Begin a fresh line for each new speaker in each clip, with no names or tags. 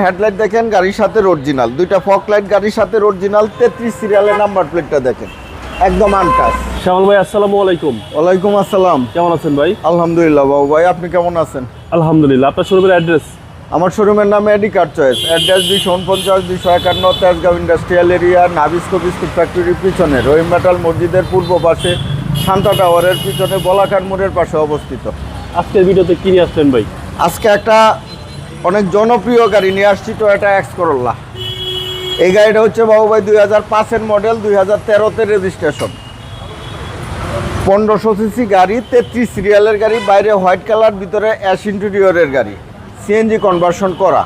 Headlight দেখেন গাড়ির সাথে অরিজিনাল দুইটা ফক লাইট গাড়ির সাথে অরিজিনাল তেত্রিশ সিরিয়ালের নাম্বার প্লেটটা দেখেন। একদম আনটাস
শ্যামল ভাই আসসালামু আলাইকুম।
ওয়ালাইকুম আসসালাম।
কেমন আছেন ভাই?
আলহামদুলিল্লাহ বাবু ভাই আপনি কেমন আছেন?
আলহামদুলিল্লাহ। আপনার শোরুমের অ্যাড্রেস
আমার শোরুমের নাম এডি কার চয়েস অ্যাড্রেস দুইশো উনপঞ্চাশ দুইশো একান্ন Tejgaon industrial area Nabisco biscuit ফ্যাক্টরির পিছনে। রহিম মেটাল মসজিদের পূর্ব পাশে শান্তা টাওয়ারের পিছনে বলাকার মোড়ের পাশে অবস্থিত।
আজকের ভিডিওতে কি নিয়ে আসলেন ভাই?
আজকে একটা অনেক জনপ্রিয় গাড়ি নিয়ে আসছি টয়োটা এক্স করোলা এই গাড়িটা হচ্ছে বাবু ভাই দুই হাজার পাঁচের মডেল দুই হাজার তেরোতে রেজিস্ট্রেশন পনেরোশো সিসি গাড়ি তেত্রিশ সিরিয়ালের গাড়ি বাইরে হোয়াইট কালার ভিতরে অ্যাশ ইন্টেরিয়রের গাড়ি সিএনজি কনভার্সন করা।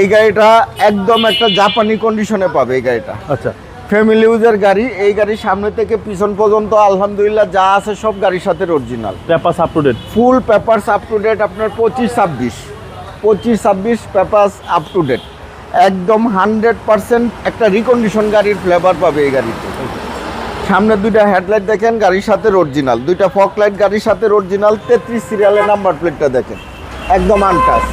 এই গাড়িটা একদম একটা জাপানি কন্ডিশনে পাবে এই গাড়িটা।
আচ্ছা।
ফ্যামিলি ইউজের গাড়ি এই গাড়ির সামনে থেকে পিছন পর্যন্ত আলহামদুলিল্লাহ যা আছে সব গাড়ির সাথে original
paper up to date
full papers up to date আপনার পঁচিশ ছাব্বিশ। পঁচিশ, ছাব্বিশ পেপার্স আপ টু ডেট একদম হান্ড্রেড পার্সেন্ট একটা রিকন্ডিশন গাড়ির ফ্লেভার পাবে এই গাড়িতে। সামনে দুইটা হেডলাইট দেখেন, গাড়ির সাথে অরিজিনাল দুইটা ফক লাইট গাড়ির সাথে অরিজিনাল তেত্রিশ সিরিয়ালের নাম্বার প্লেটটা দেখেন। একদম আনটাস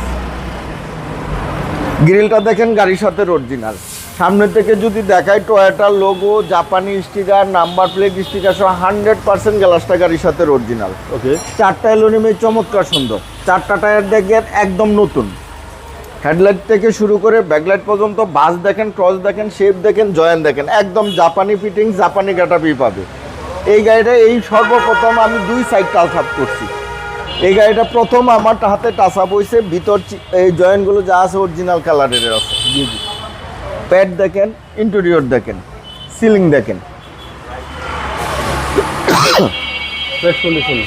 গ্রিলটা দেখেন, গাড়ির সাথে অরিজিনাল সামনে থেকে যদি দেখায় টয়োটার লোগো জাপানি স্টিকার নাম্বার প্লেট স্টিকার সহ হান্ড্রেড পার্সেন্ট গ্লাসটা গাড়ির সাথে অরিজিনাল
ওকে
চারটা অ্যালুমিনিয়ামের চমৎকার সুন্দর। চারটা টায়ার দেখেন একদম নতুন। হেডলাইট থেকে শুরু করে ব্যাকলাইট পর্যন্ত বাস দেখেন ক্রস দেখেন শেপ দেখেন জয়েন দেখেন একদম জাপানি ফিটিং জাপানি কাটাপি পাবে। এই গাড়িটা এই সর্বপ্রথম আমি দুই সাইড টাচ আপ করছি। এই গাড়িটা প্রথম আমার হাতে টাচ আপ হয়েছে ভিতর এই জয়েন্টগুলো যা আছে অরিজিনাল কালারের আছে। জি জি। প্যাড দেখেন ইন্টেরিয়র দেখেন সিলিং দেখেন।
ফ্রেশ কন্ডিশন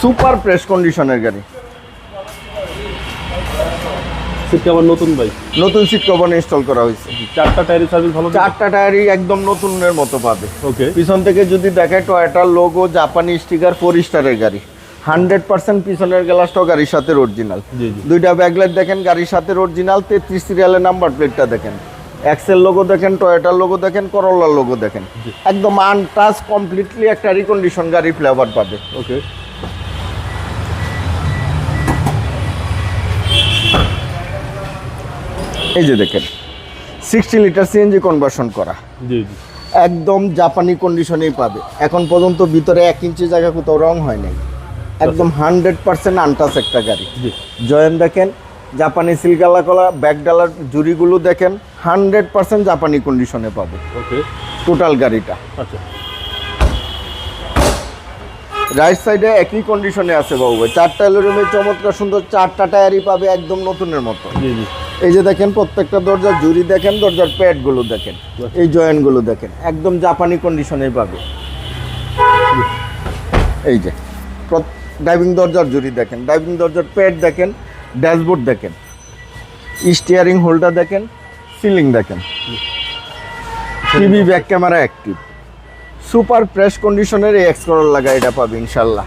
সুপার প্রেস কন্ডিশনের গাড়ি।
সিট নতুন ভাই।
নতুন সিট কভার ইনস্টল করা হয়েছে।
চারটা টায়ারি সার্ভিস ভালো
চারটা টায়ারই একদম নতুনের মতো পাবে।
ওকে
পিছন থেকে যদি দেখায় টয়োটার লোগো জাপানি স্টিকার ফোর স্টারের গাড়ি। হান্ড্রেড পার্সেন্ট পিছনের গ্লাসটাও গাড়ির সাথে অরিজিনাল দুইটা ব্যাগলেট দেখেন গাড়ির সাথে অরিজিনাল তেত্রিশ সিরিয়ালের নাম্বার প্লেটটা দেখেন। এক্সেল লোগো দেখেন টয়োটার লোগো দেখেন করোলার লোগো দেখেন। একদম আনটাচ কমপ্লিটলি একটা রিকন্ডিশন গাড়ি ফ্লেভার পাবে।
ওকে
এই যে দেখেন সিক্সটি লিটার সিএনজি কনভার্সন করা।
জি জি।
একদম জাপানি কন্ডিশনেই পাবে। এখন পর্যন্ত ভিতরে এক ইঞ্চি জায়গা কোথাও রং হয় নাই। একদম হান্ড্রেড পার্সেন্ট আনটাস একটা গাড়ি।
জি।
জয়েন দেখেন জাপানি সিলগালা কলা ব্যাক ডালার জুড়িগুলো দেখেন হান্ড্রেড পার্সেন্ট জাপানি কন্ডিশনে পাবে।
ওকে।
টোটাল গাড়িটা।
আচ্ছা।
রাইট সাইডে একই কন্ডিশনে আছে বাবু ভাই। চারটা রুমে চমৎকার সুন্দর চারটা টায়ারই পাবে একদম নতুনের মতো। এই যে দেখেন প্রত্যেকটা দরজার জুড়ি দেখেন দরজার প্যাডগুলো দেখেন এই জয়েন্টগুলো দেখেন একদম জাপানি কন্ডিশনেই পাবে। এই যে ড্রাইভিং দরজার জুড়ি দেখেন ড্রাইভিং দরজার প্যাড দেখেন ড্যাশবোর্ড দেখেন স্টিয়ারিং হোল্ডার দেখেন সিলিং দেখেন। TV back camera active super fresh কন্ডিশনের এই এক্স করোলা গাড়িটা পাবে ইনশাল্লাহ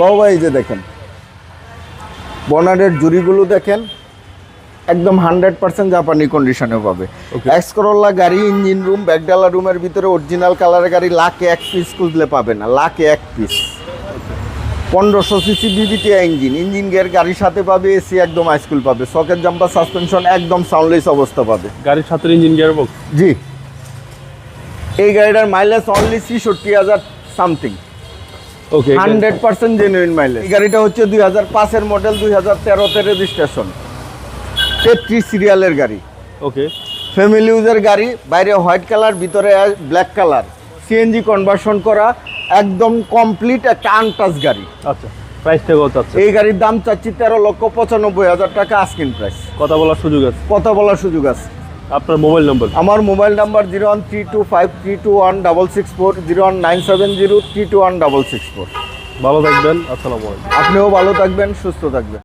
বাবা এই যে দেখেন। বনারের জুড়িগুলো দেখেন। একদম হান্ড্রেড পার্সেন্ট জাপানি কন্ডিশনে পাবে।
Okay.
গাড়ি ইঞ্জিন রুম ব্যাকডালা রুমের ভিতরে অরিজিনাল কালারের গাড়ি লাখে এক পিস খুঁজলে পাবে না লাখে এক পিস পনেরোশো CC VVT engine engine gear গাড়ির সাথে পাবে এসি একদম হাইস্কুল পাবে সকেট জাম্পার সাসপেনশন একদম সাউন্ডলেস অবস্থা পাবে।
গাড়ির সাথে ইঞ্জিন গিয়ার বক্স
জি। এই গাড়িটার মাইলেজ অনলি ছিষট্টি হাজার something
okay
hundred percent genuine mileage এই গাড়িটা হচ্ছে দুই হাজার পাঁচের মডেল দুই হাজার তেরোতে রেজিস্ট্রেশন তেত্রিশ সিরিয়ালের গাড়ি।
ওকে
ফ্যামিলি ইউজের গাড়ি বাইরে হোয়াইট কালার ভিতরে ব্ল্যাক কালার সিএনজি কনভার্সন করা একদম কমপ্লিট একটা আনটাচ গাড়ি।
আচ্ছা প্রাইসটা কত আছে?
এই গাড়ির দাম চাচ্ছি তেরো লক্ষ পঁচানব্বই হাজার টাকা আস্কিন প্রাইস
কথা বলার সুযোগ আছে?
কথা বলার সুযোগ আছে।
আপনার মোবাইল নম্বর
আমার mobile number zero one three two five three two one double six four zero one nine seven zero three two one double six four
ভালো থাকবেন আসসালামু আলাইকুম।
আপনিও ভালো থাকবেন সুস্থ থাকবেন।